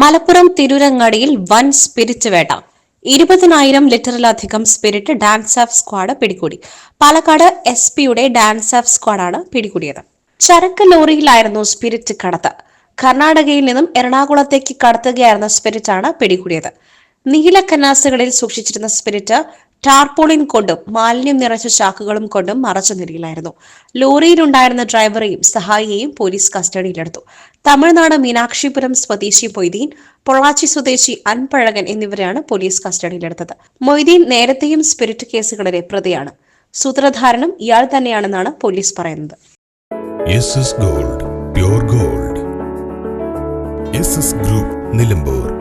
മലപ്പുറം തിരൂരങ്ങാടിയിൽ വൻ സ്പിരിറ്റ് വേട്ട. ഇരുപതിനായിരം ലിറ്ററിലധികം സ്പിരിറ്റ് ഡാൻസ് ആഫ് സ്ക്വാഡ് പിടികൂടി. പാലക്കാട് എസ് പിയുടെ ഡാൻസ് ആഫ് സ്ക്വാഡാണ് പിടികൂടിയത്. ചരക്ക് ലോറിയിലായിരുന്നു സ്പിരിറ്റ് കടത്ത്. കർണാടകയിൽ നിന്നും എറണാകുളത്തേക്ക് കടത്തുകയായിരുന്ന സ്പിരിറ്റാണ് പിടികൂടിയത്. നീല കന്നാസുകളിൽ സൂക്ഷിച്ചിരുന്ന സ്പിരിറ്റ് ടാർപോളിൻ കൊണ്ടും മാലിന്യം നിറച്ച ചാക്കുകളും കൊണ്ടും മറച്ച നിലയിലായിരുന്നു. ലോറിയിലുണ്ടായിരുന്ന ഡ്രൈവറെയും സഹായിയെയും പോലീസ് കസ്റ്റഡിയിലെടുത്തു. തമിഴ്നാട് മീനാക്ഷിപുരം സ്വദേശി മൊയ്തീൻ പൊള്ളാച്ചി സ്വദേശി അൻപഴകൻ എന്നിവരെയാണ് പോലീസ് കസ്റ്റഡിയിലെടുത്തത്. മൊയ്തീൻ നേരത്തെയും സ്പിരിറ്റ് കേസുകളിലെ പ്രതിയാണ്. സൂത്രധാരണം ഇയാൾ തന്നെയാണെന്നാണ് പോലീസ് പറയുന്നത്. Gold gold. ഗ്രൂപ്പ് നിലമ്പൂർ.